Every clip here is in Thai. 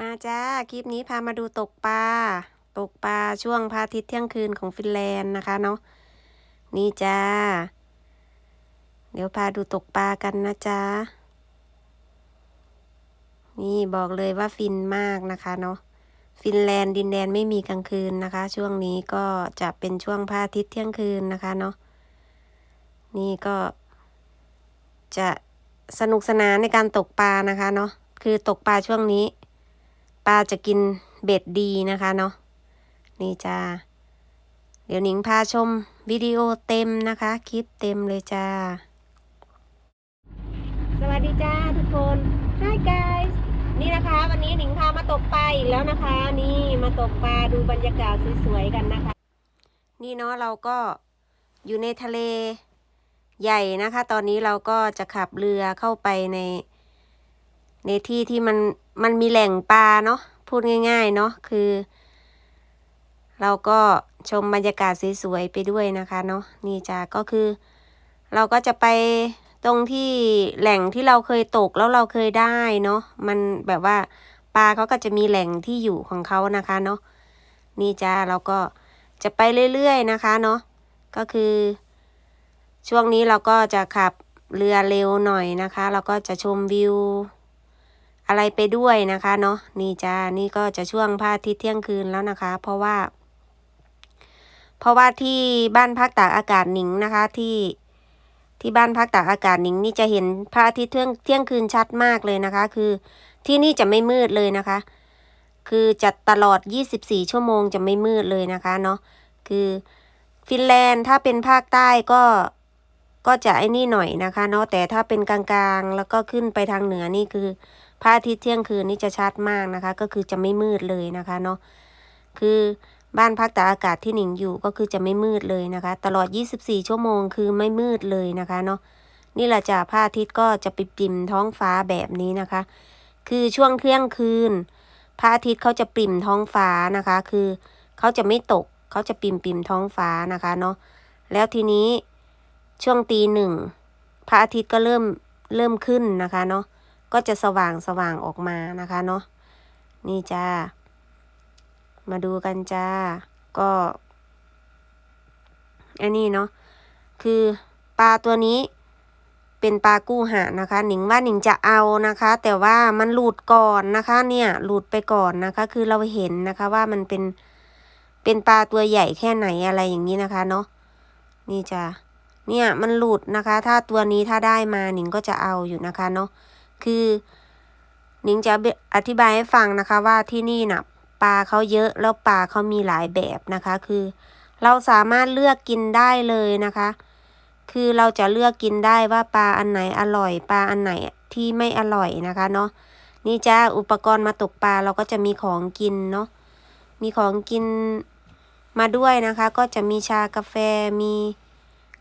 มาจ้า คลิปนี้พามาดูตกปลา ตกปลาช่วงพระอาทิตย์เที่ยงคืนของฟินแลนด์นะคะเนาะ นี่จ้า เดี๋ยวพาดูตกปลากันนะจ้า นี่บอกเลยว่าฟินมากนะคะเนาะ ฟินแลนด์ดินแดนไม่มีกลางคืนนะคะ ช่วงนี้ก็จะเป็นช่วงพระอาทิตย์เที่ยงคืนนะคะเนาะ นี่ก็จะสนุกสนานในการตกปลานะคะเนาะ คือตกปลาช่วงนี้ ปลาจะกินเบ็ดดีนะคะเนาะนี่จ้าเดี๋ยวหนิงพาชมวิดีโอเต็มนะคะ คลิปเต็มเลยจ้า สวัสดีจ้าทุกคน Hi guys นี่นะคะ วันนี้หนิงพามาตกปลาอีกแล้วนะคะ นี่มาตกปลาดูบรรยากาศสวยๆกันนะคะ นี่เนาะเราก็อยู่ในทะเลใหญ่นะคะ ตอนนี้เราก็จะขับเรือเข้าไปใน ในที่ที่มันมันมีแหล่งปลาเนาะพูดง่าย ๆ เนาะคือ เราก็ชมบรรยากาศสวยๆไปด้วยนะคะเนาะนี่จ้าก็คือ เราก็จะไปตรงที่แหล่งที่เราเคยตกแล้วเราเคยได้เนาะมันแบบว่าปลาเขาก็จะมีแหล่งที่อยู่ของเขานะคะเนาะนี่จ้าเราก็จะไปเรื่อยๆนะคะเนาะก็คือ ช่วงนี้เราก็จะขับเรือเร็วหน่อยนะคะ เราก็จะชมวิว อะไรไปด้วยนะคะเนาะนี่จ้านี่ก็จะช่วงพระอาทิตย์เที่ยงคืนแล้วนะคะ เพราะว่า เพราะว่าที่บ้านพักตากอากาศหนิงนะคะที่ที่บ้านพักตากอากาศหนิงนี่จะเห็นพระอาทิตย์เที่ยงเที่ยงคืนชัดมากเลยนะคะ คือที่นี่จะไม่มืดเลยนะคะ คือจะตลอด 24 ชั่วโมงจะไม่มืดเลยนะคะเนาะคือฟินแลนด์ถ้าเป็นภาคใต้ก็ก็จะไอ้นี่หน่อยนะคะเนาะแต่ถ้าเป็นกลางๆ แล้วก็ขึ้นไปทางเหนือนี่คือ พระอาทิตย์เที่ยงคืนนี่จะชัดมากนะคะ ก็คือจะไม่มืดเลยนะคะเนาะคือบ้านพักตากอากาศที่หนิงอยู่ก็คือจะไม่มืดเลยนะคะ ตลอด 24 ชั่วโมงคือไม่มืดเลยนะคะเนาะนี่แหละจ้ะพระอาทิตย์ก็จะปิปิมท้องฟ้าแบบนี้นะคะ คือช่วงเที่ยงคืนพระอาทิตย์เขาจะปิ่มท้องฟ้านะคะ คือเขาจะไม่ตกเขาจะปิ่มปิ่มท้องฟ้านะคะเนาะแล้วทีนี้ช่วงตีหนึ่งพระอาทิตย์ก็เริ่มเริ่มขึ้นนะคะเนาะ ก็จะสว่างสว่างออกมานะคะเนาะนี่จ้า มาดูกันจ้า ก็อันนี้เนาะคือปลาตัวนี้เป็นปลากู้หานะคะหนิงว่าหนิงจะเอานะคะ แต่ว่ามันหลุดก่อนนะคะเนี่ยหลุดไปก่อนนะคะ คือเราเห็นนะคะว่ามันเป็นเป็นปลาตัวใหญ่แค่ไหนอะไรอย่างนี้นะคะเนาะนี่จ้าเนี่ยมันหลุดนะคะ ถ้าตัวนี้ถ้าได้มาหนิงก็จะเอาอยู่นะคะเนาะ คือนิงจะอธิบายให้ฟังนะคะว่าที่นี่นะ่ะปลาเขาเยอะแล้วปลาเขามีหลายแบบนะคะ คือ เราสามารถเลือกกินได้เลยนะคะ คือเราจะเลือกกินได้ว่าปลาอันไหนอร่อย ปลาอันไหนที่ไม่อร่อยนะคะเนาะนี่จ้าอุปกรณ์มาตกปลาเราก็จะมีของกินเนาะมีของกินมาด้วยนะคะ ก็จะมีชากาแฟมี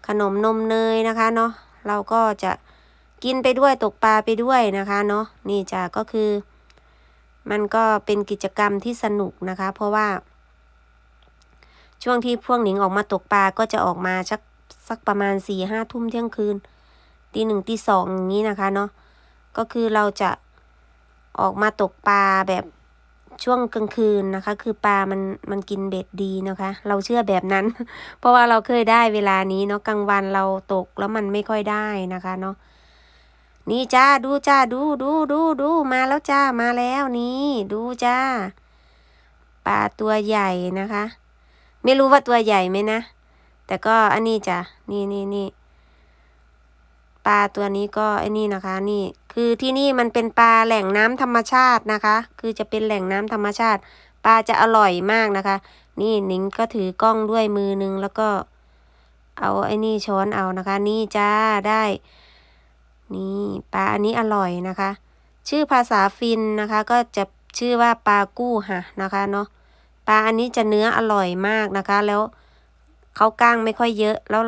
ขนมนมเนยนะคะเนาะเราก็จะ กินไปด้วยตกปลาไปด้วยนะคะเนาะนี่จ้ะก็คือ มันก็เป็นกิจกรรมที่สนุกนะคะ เพราะว่า ช่วงที่พวกหนิงออกมาตกปลาก็จะออกมาสักสักประมาณสี่ห้าทุ่มเที่ยงคืนตีหนึ่งตีสองอย่างนี้นะคะเนาะก็คือเราจะออกมาตกปลาแบบช่วงกลางคืนนะคะ คือปลามันมันกินเบ็ดดีนะคะ เราเชื่อแบบนั้น เพราะว่าเราเคยได้เวลานี้เนาะกลางวันเราตกแล้วมันไม่ค่อยได้นะคะเนาะ นี่จ้าดูจ้าดูดูดูดูมาแล้วจ้ามาแล้วนี่ดูจ้าปลาตัวใหญ่นะคะ ไม่รู้ว่าตัวใหญ่ไหมนะ แต่ก็อันนี้จ้ะนี่นี่นี่ปลาตัวนี้ก็ไอ้นี่นะคะ นี่คือที่นี่มันเป็นปลาแหล่งน้ำธรรมชาตินะคะ คือจะเป็นแหล่งน้ำธรรมชาติ ปลาจะอร่อยมากนะคะ นี่หนิงก็ถือกล้องด้วยมือนึงแล้วก็ เอาไอ้นี่ช้อนเอานะคะ นี่จ้าได้ นี่ปลาอันนี้อร่อยนะคะ ชื่อภาษาฟินนะคะ ก็จะชื่อว่าปลากู้ค่ะนะคะเนาะปลาอันนี้จะเนื้ออร่อยมากนะคะ แล้วเขาก้างไม่ค่อยเยอะแล้ว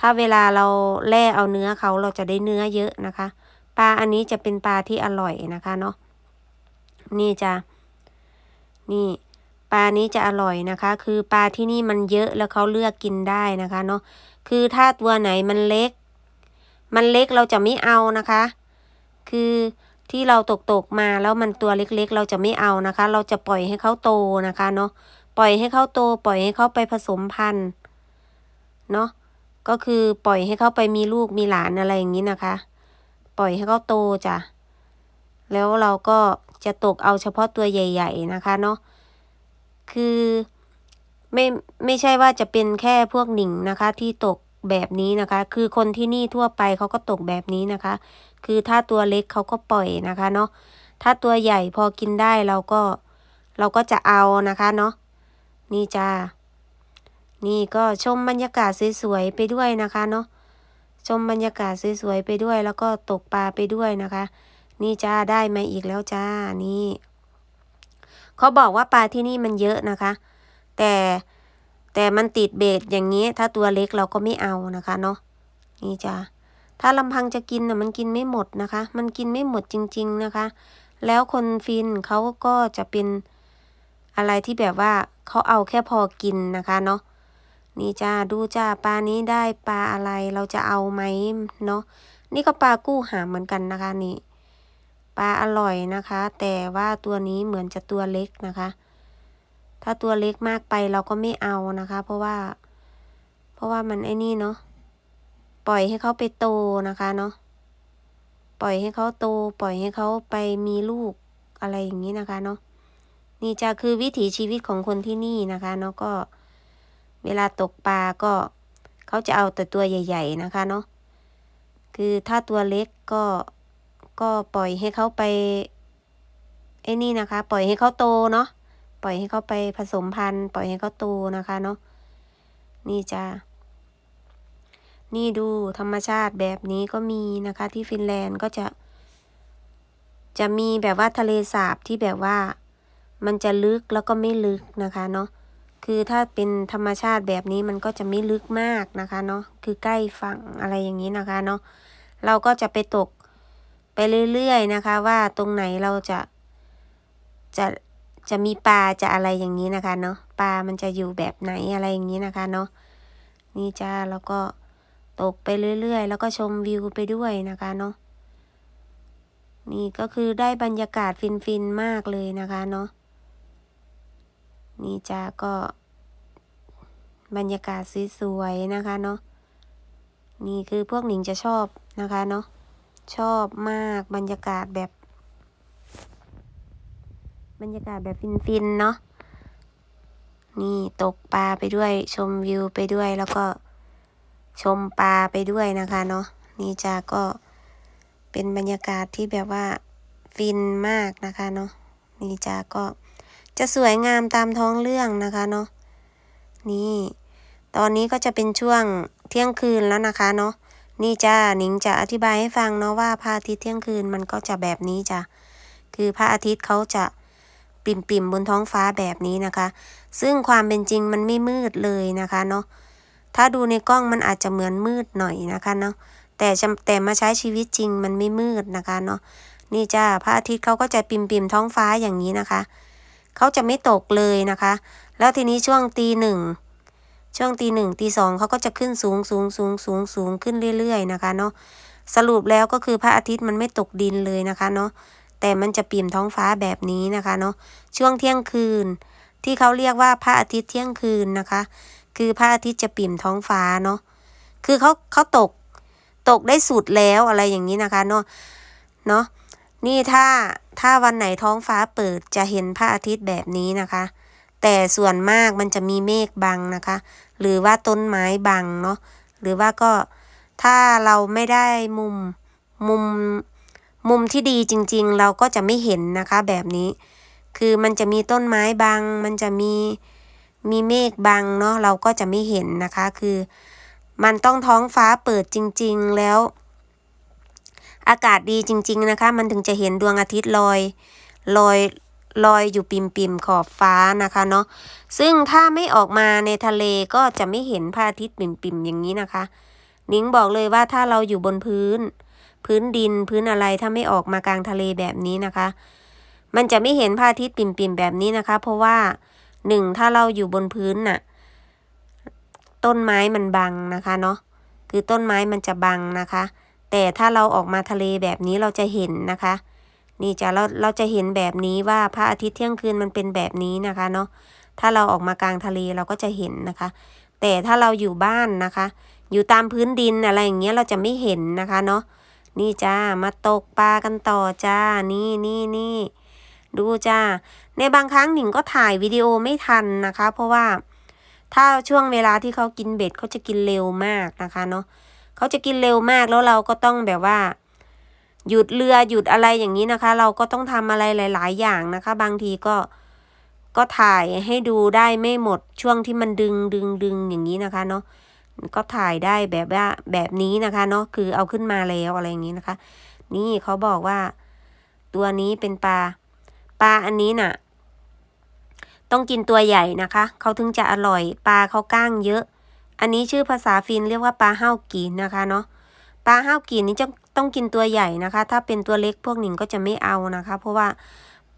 ถ้าเวลาเราแล่เอาเนื้อเขาเราจะได้เนื้อเยอะนะคะ ปลาอันนี้จะเป็นปลาที่อร่อยนะคะเนาะนี่จ้ะนี่ปลานี้จะอร่อยนะคะ คือปลาที่นี่มันเยอะแล้วเขาเลือกกินได้นะคะเนาะคือถ้าตัวไหนมันเล็ก มันเล็กเราจะไม่เอานะคะ คือที่เราตกตกมาแล้วมันตัวเล็กๆ เราจะไม่เอานะคะ เราจะปล่อยให้เขาโตนะคะเนาะปล่อยให้เขาโต ปล่อยให้เขาไปผสมพันธุ์เนาะก็คือปล่อยให้เขาไปมีลูกมีหลานอะไรอย่างนี้นะคะ ปล่อยให้เขาโตจ้ะแล้วเราก็จะตกเอาเฉพาะตัวใหญ่ ๆ นะคะเนาะคือไม่ไม่ใช่ว่าจะเป็นแค่พวกหนิงนะคะที่ตก แบบนี้นะคะ คือคนที่นี่ทั่วไปเขาก็ตกแบบนี้นะคะ คือถ้าตัวเล็กเขาก็ปล่อยนะคะเนาะถ้าตัวใหญ่พอกินได้เราก็เราก็จะเอานะคะเนาะนี่จ้านี่ก็ชมบรรยากาศสวยๆไปด้วยนะคะเนาะชมบรรยากาศสวยๆไปด้วย แล้วก็ตกปลาไปด้วยนะคะ นี่จ้าได้มาอีกแล้วจ้านี่เขาบอกว่าปลาที่นี่มันเยอะนะคะ แต่ แต่มันติดเบ็ดอย่างนี้ ถ้าตัวเล็กเราก็ไม่เอานะคะเนาะนี่จ้าถ้าลำพังจะกินน่ะมันกินไม่หมดนะคะ มันกินไม่หมดจริง ๆนะคะ แล้วคนฟินเขาก็จะเป็นอะไรที่แบบว่าเขาเอาแค่พอกินนะคะเนาะนี่จ้าดูจ้าปลานี้ได้ปลาอะไรเราจะเอาไหมเนาะนี่ก็ปลากู้หางเหมือนกันนะคะนี่ปลาอร่อยนะคะ แต่ว่าตัวนี้เหมือนจะตัวเล็กนะคะ ถ้าตัวเล็กมากไปเราก็ไม่เอานะคะ เพราะว่า เพราะว่ามันไอ้นี่เนาะปล่อยให้เขาไปโตนะคะเนาะปล่อยให้เขาโต ปล่อยให้เขาไปมีลูกอะไรอย่างนี้นะคะเนาะนี่จะคือวิถีชีวิตของคนที่นี่นะคะเนาะก็เวลาตกปลาก็เขาจะเอาแต่ตัวใหญ่ ๆ นะคะเนาะคือถ้าตัวเล็กก็ก็ปล่อยให้เขาไปไอ้นี่นะคะ ปล่อยให้เขาโตเนาะ ปล่อยให้เขาไปผสมพันธุ์ ปล่อยให้เขาโตนะคะเนาะนี่จ้านี่ดูธรรมชาติแบบนี้ก็มีนะคะ ที่ฟินแลนด์ก็จะ จะมีแบบว่าทะเลสาบที่แบบว่า มันจะลึกแล้วก็ไม่ลึกนะคะเนาะคือถ้าเป็นธรรมชาติแบบนี้มันก็จะไม่ลึกมากนะคะเนาะคือใกล้ฝั่งอะไรอย่างนี้นะคะเนาะเราก็จะไปตกไปเรื่อยๆนะคะ ว่าตรงไหนเราจะจะ จะมีปลาจะอะไรอย่างนี้นะคะเนาะปลามันจะอยู่แบบไหนอะไรอย่างนี้นะคะเนาะนี่จ้าแล้วก็ตกไปเรื่อยๆ แล้วก็ชมวิวไปด้วยนะคะเนาะนี่ก็คือได้บรรยากาศฟินๆมากเลยนะคะเนาะนี่จ้าก็บรรยากาศสวยๆนะคะเนาะนี่คือพวกหนิงจะชอบนะคะเนาะชอบมากบรรยากาศแบบ บรรยากาศแบบฟินๆเนาะนี่ตกปลาไปด้วยชมวิวไปด้วยแล้วก็ชมปลาไปด้วยนะคะเนาะนี่จ้าก็เป็นบรรยากาศที่แบบว่าฟินมากนะคะเนาะนี่จ้าก็จะสวยงามตามท้องเรื่องนะคะเนาะนี่ ตอนนี้ก็จะเป็นช่วงเที่ยงคืนแล้วนะคะเนาะนี่จ้าหนิงจะอธิบายให้ฟังเนาะว่าพระอาทิตย์เที่ยงคืนมันก็จะแบบนี้จ้ะคือพระอาทิตย์เขาจะ ปิ่มปิ่มๆบนท้องฟ้าแบบนี้นะคะ ซึ่งความเป็นจริงมันไม่มืดเลยนะคะเนาะถ้าดูในกล้องมันอาจจะเหมือนมืดหน่อยนะคะเนาะแต่แต่มาใช้ชีวิตจริงมันไม่มืดนะคะเนาะนี่จ้าพระอาทิตย์เขาก็จะปิ่มปิ่มๆท้องฟ้าอย่างนี้นะคะเขาจะไม่ตกเลยนะคะ แล้วทีนี้ช่วงตีหนึ่งช่วงตีหนึ่งตีสองเขาก็จะขึ้นสูงสูงสูงสูงสูงขึ้นเรื่อยๆนะคะเนาะสรุปแล้วก็คือพระอาทิตย์มันไม่ตกดินเลยนะคะเนาะ แต่มันจะปิ่มท้องฟ้าแบบนี้นะคะเนาะช่วงเที่ยงคืน ที่เขาเรียกว่าพระอาทิตย์เที่ยงคืนนะคะ คือพระอาทิตย์จะปิ่มท้องฟ้าเนาะคือเขาเขาตกตกได้สุดแล้วอะไรอย่างนี้นะคะเนาะเนาะนี่ถ้าถ้าวันไหนท้องฟ้าเปิดจะเห็นพระอาทิตย์แบบนี้นะคะ แต่ส่วนมากมันจะมีเมฆบังนะคะ หรือว่าต้นไม้บังเนาะหรือว่าก็ถ้าเราไม่ได้มุมมุม มุมที่ดีจริงๆ เราก็จะไม่เห็นนะคะแบบนี้ คือมันจะมีต้นไม้บัง มันจะมีมีเมฆบังเนาะเราก็จะไม่เห็นนะคะ คือ มันต้องท้องฟ้าเปิดจริง ๆ แล้ว อากาศดีจริง ๆ นะคะ มันถึงจะเห็นดวงอาทิตย์ลอยลอยลอยอยู่ปิ่มๆขอบฟ้านะคะเนาะซึ่งถ้าไม่ออกมาในทะเลก็จะไม่เห็นพระอาทิตย์ปิ่มๆอย่างนี้นะคะ นิ้งบอกเลยว่าถ้าเราอยู่บนพื้น พื้นดินพื้นอะไรถ้าไม่ออกมากลางทะเลแบบนี้นะคะ มันจะไม่เห็นพระอาทิตย์ปิ่มๆแบบนี้นะคะ เพราะว่าหนึ่งถ้าเราอยู่บนพื้นน่ะ ต้นไม้มันบังนะคะเนาะคือต้นไม้มันจะบังนะคะ แต่ถ้าเราออกมาทะเลแบบนี้เราจะเห็นนะคะ นี่จะเราเราจะเห็นแบบนี้ว่าพระอาทิตย์เที่ยงคืนมันเป็นแบบนี้นะคะเนาะถ้าเราออกมากลางทะเลเราก็จะเห็นนะคะ แต่ถ้าเราอยู่บ้านนะคะ อยู่ตามพื้นดินอะไรอย่างเงี้ยเราจะไม่เห็นนะคะเนาะ นี่จ้ามาตกปลากันต่อจ้า นี่นี่นี่ดูจ้า ในบางครั้งหนิงก็ถ่ายวิดีโอไม่ทันนะคะ เพราะว่าถ้าช่วงเวลาที่เขากินเบ็ดเขาจะกินเร็วมากนะคะเนาะเขาจะกินเร็วมากแล้วเราก็ต้องแบบว่า หยุดเรือหยุดอะไรอย่างนี้นะคะ เราก็ต้องทำอะไรหลาย ๆ อย่างนะคะ บางทีก็ก็ถ่ายให้ดูได้ไม่หมดช่วงที่มันดึงดึงดึงอย่างนี้นะคะเนาะ ก็ถ่ายได้แบบว่าแบบนี้นะคะเนาะคือเอาขึ้นมาแล้วอะไรอย่างนี้นะคะ นี่เขาบอกว่า ตัวนี้เป็นปลาปลาอันนี้น่ะ ต้องกินตัวใหญ่นะคะเขาถึงจะอร่อยปลาเขาก้างเยอะ อันนี้ชื่อภาษาฟินเรียกว่าปลาห้าวกีนนะคะเนาะปลาห้าวกีนนี้จะต้องกินตัวใหญ่นะคะ ถ้าเป็นตัวเล็กพวกหนิงก็จะไม่เอานะคะ เพราะว่า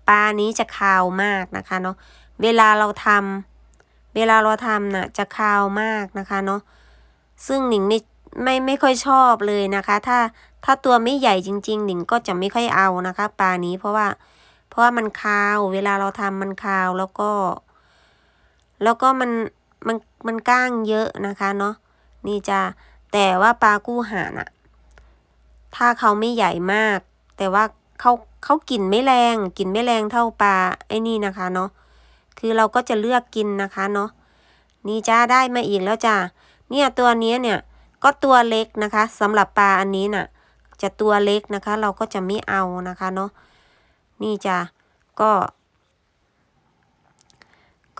ปลานี้จะคาวมากนะคะเนาะเวลาเราทำเวลาเราทำน่ะจะคาวมากนะคะเนาะ ซึ่งหนิงไม่ไม่ไม่ค่อยชอบเลยนะคะ ถ้าถ้าตัวไม่ใหญ่จริง ๆ หนิงก็จะไม่ค่อยเอานะคะ ปลานี้เพราะว่า เพราะว่ามันคาว เวลาเราทำมันคาวแล้วก็ แล้วก็มันมันมันก้างเยอะนะคะเนาะนี่จะแต่ว่าปลากู้หานอะถ้าเขาไม่ใหญ่มาก แต่ว่าเขาเขากินไม่แรงกินไม่แรงเท่าปลาไอ้นี่นะคะเนาะคือเราก็จะเลือกกินนะคะเนาะนี่จ้าได้มาอีกแล้วจ้า เนี่ยตัวนี้เนี่ยก็ตัวเล็กนะคะสำหรับปลาอันนี้น่ะจะตัวเล็กนะคะ เราก็จะไม่เอานะคะเนาะนี่จะก็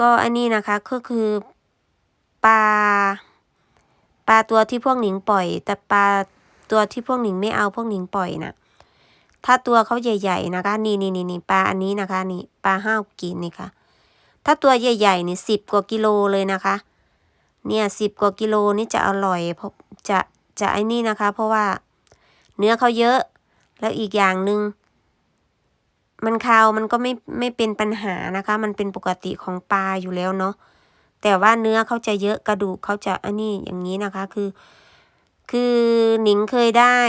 ก็อันนี้นะคะก็คือปลาปลาตัวที่พวกหนิงปล่อย แต่ปลาตัวที่พวกหนิงไม่เอาพวกหนิงปล่อยน่ะถ้าตัวเขาใหญ่ ๆ นะคะ นี่นี่นี่นี่ปลาอันนี้นะคะ นี่ปลาห้าวกินนี่ค่ะ ถ้าตัวใหญ่ๆนี่สิบกว่ากิโลเลยนะคะ เนี่ยสิบกว่ากิโลนี่จะอร่อยเพราะจะจะไอ้นี่นะคะ เพราะว่าเนื้อเขาเยอะ แล้วอีกอย่างหนึ่งมันคาวมันก็ไม่ไม่เป็นปัญหานะคะ มันเป็นปกติของปลาอยู่แล้วเนาะแต่ว่าเนื้อเขาจะเยอะกระดูกเขาจะอันนี้อย่างนี้นะคะคือ คือหนิงเคยได้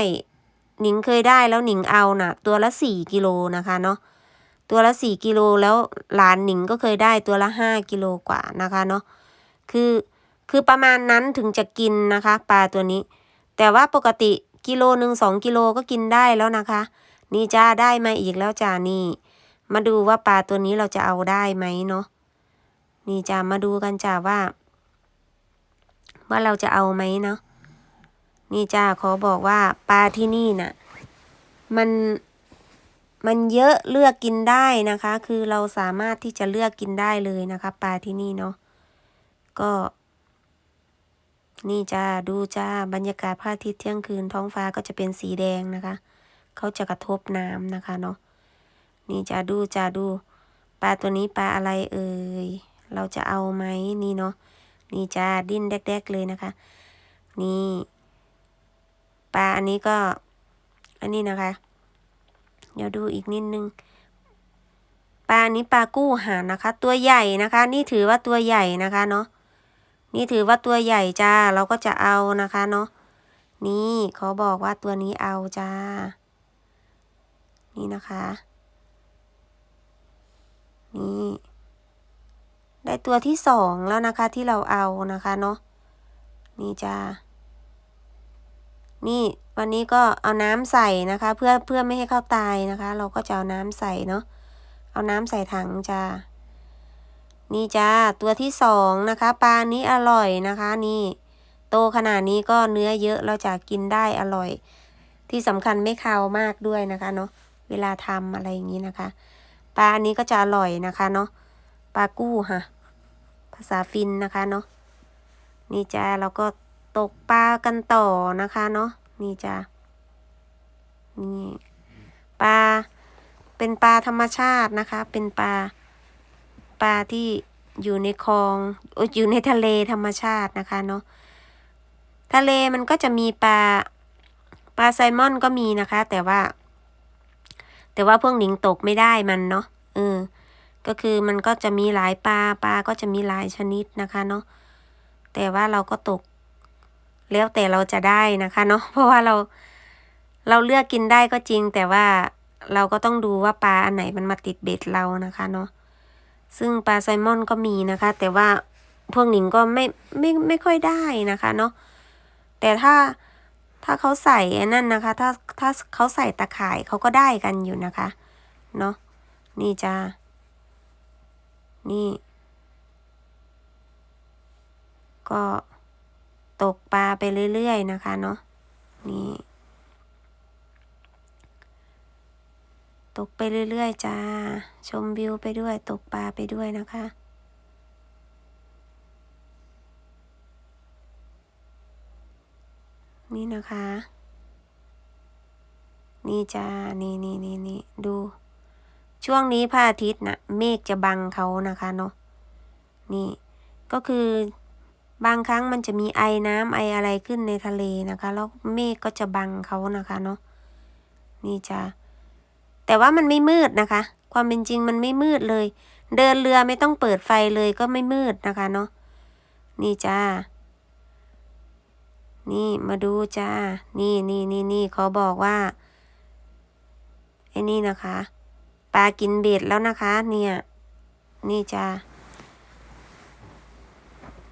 หนิงเคยได้แล้วหนิงเอาน่ะ ตัวละสี่กิโลนะคะเนาะตัวละสี่กิโลแล้วหลานหนิงก็เคยได้ตัวละห้ากิโลกว่านะคะเนาะคือ คือประมาณนั้นถึงจะกินนะคะ ปลาตัวนี้ แต่ว่าปกติกิโลหนึ่งสองกิโลก็กินได้แล้วนะคะ นี่จ้าได้มาอีกแล้วจ้านี่ มาดูว่าปลาตัวนี้เราจะเอาได้ไหมเนาะนี่จ้ามาดูกันจ้าว่า ว่าเราจะเอาไหมเนาะนี่จ้าขอบอกว่าปลาที่นี่น่ะ มันมันเยอะเลือกกินได้นะคะ คือเราสามารถที่จะเลือกกินได้เลยนะคะ ปลาที่นี่เนาะก็ นี่จ้าดูจ้าบรรยากาศพระอาทิตย์เที่ยงคืนท้องฟ้าก็จะเป็นสีแดงนะคะ เขาจะกระทบน้ำนะคะเนาะนี่จ้าดูจ้าดูปลาตัวนี้ปลาอะไรเอ่ยเราจะเอาไหมนี่เนาะนี่จ้าดิ้นแดกๆเลยนะคะ นี่ปลาอันนี้ก็ อันนี้นะคะ เดี๋ยวดูอีกนิดนึงปลาอันนี้ปลากู้หานะคะ ตัวใหญ่นะคะ นี่ถือว่าตัวใหญ่นะคะเนาะ นี่ถือว่าตัวใหญ่จ้า เราก็จะเอานะคะเนาะ นี่เขาบอกว่าตัวนี้เอาจ้า นี่นะคะ นี่ ได้ตัวที่สองแล้วนะคะที่เราเอานะคะเนาะ นี่จ้า นี่วันนี้ก็เอาน้ำใส่นะคะ เพื่อเพื่อไม่ให้เข้าตายนะคะ เราก็จะเอาน้ำใส่เนาะ เอาน้ำใส่ถังจ้า นี่จ้าตัวที่สองนะคะ ปลานี้อร่อยนะคะนี่ โตขนาดนี้ก็เนื้อเยอะเราจะกินได้อร่อย ที่สำคัญไม่คาวมากด้วยนะคะเนาะเวลาทำอะไรอย่างนี้นะคะ ปลาอันนี้ก็จะอร่อยนะคะเนาะปลากู้ค่ะ ภาษาฟินนะคะเนาะนี่จ้าเราก็ตกปลากันต่อนะคะเนาะนี่จ้านี่ปลาเป็นปลาธรรมชาตินะคะ เป็นปลา ปลาที่อยู่ในคลองอยู่ในทะเลธรรมชาตินะคะเนาะทะเลมันก็จะมีปลาปลาไซมอนก็มีนะคะ แต่ว่า แต่ว่าพวกหนิงตกไม่ได้มันเนาะเออ ก็คือมันก็จะมีหลายปลาปลาก็จะมีหลายชนิดนะคะเนาะแต่ว่าเราก็ตก แล้วแต่เราจะได้นะคะเนาะเพราะว่าเราเราเลือกกินได้ก็จริง แต่ว่าเราก็ต้องดูว่าปลาอันไหนมันมาติดเบ็ดเรานะคะเนาะ ซึ่งปลาไซมอนก็มีนะคะ แต่ว่าพวกหนิงก็ไม่ไม่ไม่ค่อยได้นะคะเนาะแต่ถ้าถ้าเขาใส่นั่นนะคะ ถ้าถ้าเขาใส่ตะข่ายเขาก็ได้กันอยู่นะคะเนาะนี่จ้านี่ ก็ตกปลาไปเรื่อยๆนะคะเนาะนี่ ตกไปเรื่อยๆจ้า ชมวิวไปด้วย ตกปลาไปด้วยนะคะ นี่นะคะ นี่จ้า นี่นี่นี่นี่ดู ช่วงนี้พระอาทิตย์นะเมฆจะบังเขานะคะเนาะ นี่ ก็คือบางครั้งมันจะมีไอน้ำไออะไรขึ้นในทะเลนะคะ แล้วเมฆก็จะบังเขานะคะเนาะ นี่จ้า แต่ว่ามันไม่มืดนะคะ ความเป็นจริงมันไม่มืดเลย เดินเรือไม่ต้องเปิดไฟเลยก็ไม่มืดนะคะเนาะนี่จ้า นี่มาดูจ้า นี่นี่นี่นี่เขาบอกว่าไอ้นี่นะคะปลากินเบ็ดแล้วนะคะ เนี่ย นี่จ้า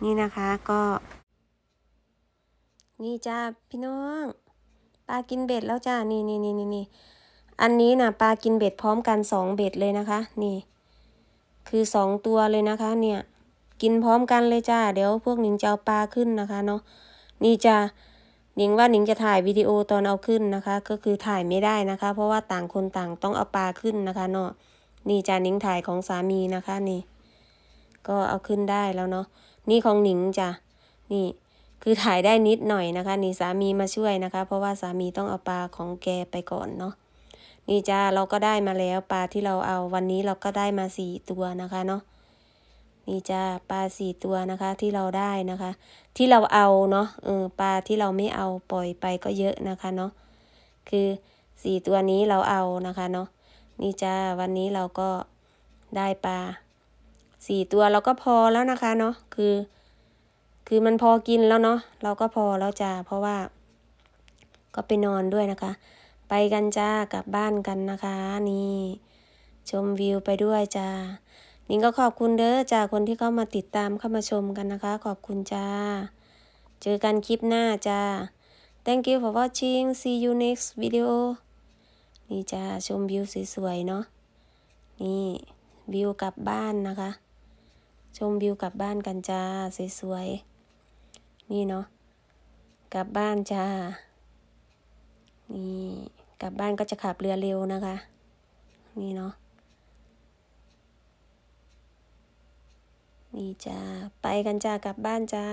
นี่นะคะก็ นี่จ้าพี่น้อง ปลากินเบ็ดแล้วจ้า นี่นี่นี่นี่นี่ อันนี้นะปลากินเบ็ดพร้อมกันสองเบ็ดเลยนะคะ นี่ คือสองตัวเลยนะคะ เนี่ย กินพร้อมกันเลยจ้า เดี๋ยวพวกหนิงจะเอาปลาขึ้นนะคะเนาะ นี่จ้าหนิงว่าหนิงจะถ่ายวิดีโอตอนเอาขึ้นนะคะ ก็คือถ่ายไม่ได้นะคะ เพราะว่าต่างคนต่างต้องเอาปลาขึ้นนะคะเนาะ นี่จ้าหนิงถ่ายของสามีนะคะนี่ ก็เอาขึ้นได้แล้วเนาะ นี่ของหนิงจ้ะ นี่คือถ่ายได้นิดหน่อยนะคะ นี่สามีมาช่วยนะคะ เพราะว่าสามีต้องเอาปลาของแกไปก่อนเนาะ นี่จ้าเราก็ได้มาแล้วปลาที่เราเอาวันนี้เราก็ได้มาสี่ตัวนะคะเนาะนี่จ้าปลาสี่ตัวนะคะที่เราได้นะคะ ที่เราเอาเนาะเออปลาที่เราไม่เอาปล่อยไปก็เยอะนะคะเนาะคือสี่ตัวนี้เราเอานะคะเนาะนี่จ้าวันนี้เราก็ได้ปลาสี่ตัวเราก็พอแล้วนะคะเนาะคือ คือมันพอกินแล้วเนาะเราก็พอแล้วจ้าเพราะว่า ก็ไปนอนด้วยนะคะ ไปกันจ้ากลับบ้านกันนะคะ นี่ ชมวิวไปด้วยจ้านิงก็ขอบคุณเด้อจ้าคนที่เข้ามาติดตามเข้ามาชมกันนะคะ ขอบคุณจ้า เจอกันคลิปหน้าจ้า thank you for watching see you next video นี่จ้าชมวิวสวยๆเนาะนี่วิวกลับบ้านนะคะ ชมวิวกลับบ้านกันจ้าสวยๆนี่เนาะกลับบ้านจ้านี่ กลับบ้านก็จะขับเรือเร็วนะคะ นี่เนาะนี่จ้าไปกันจ้ากลับบ้านจ้า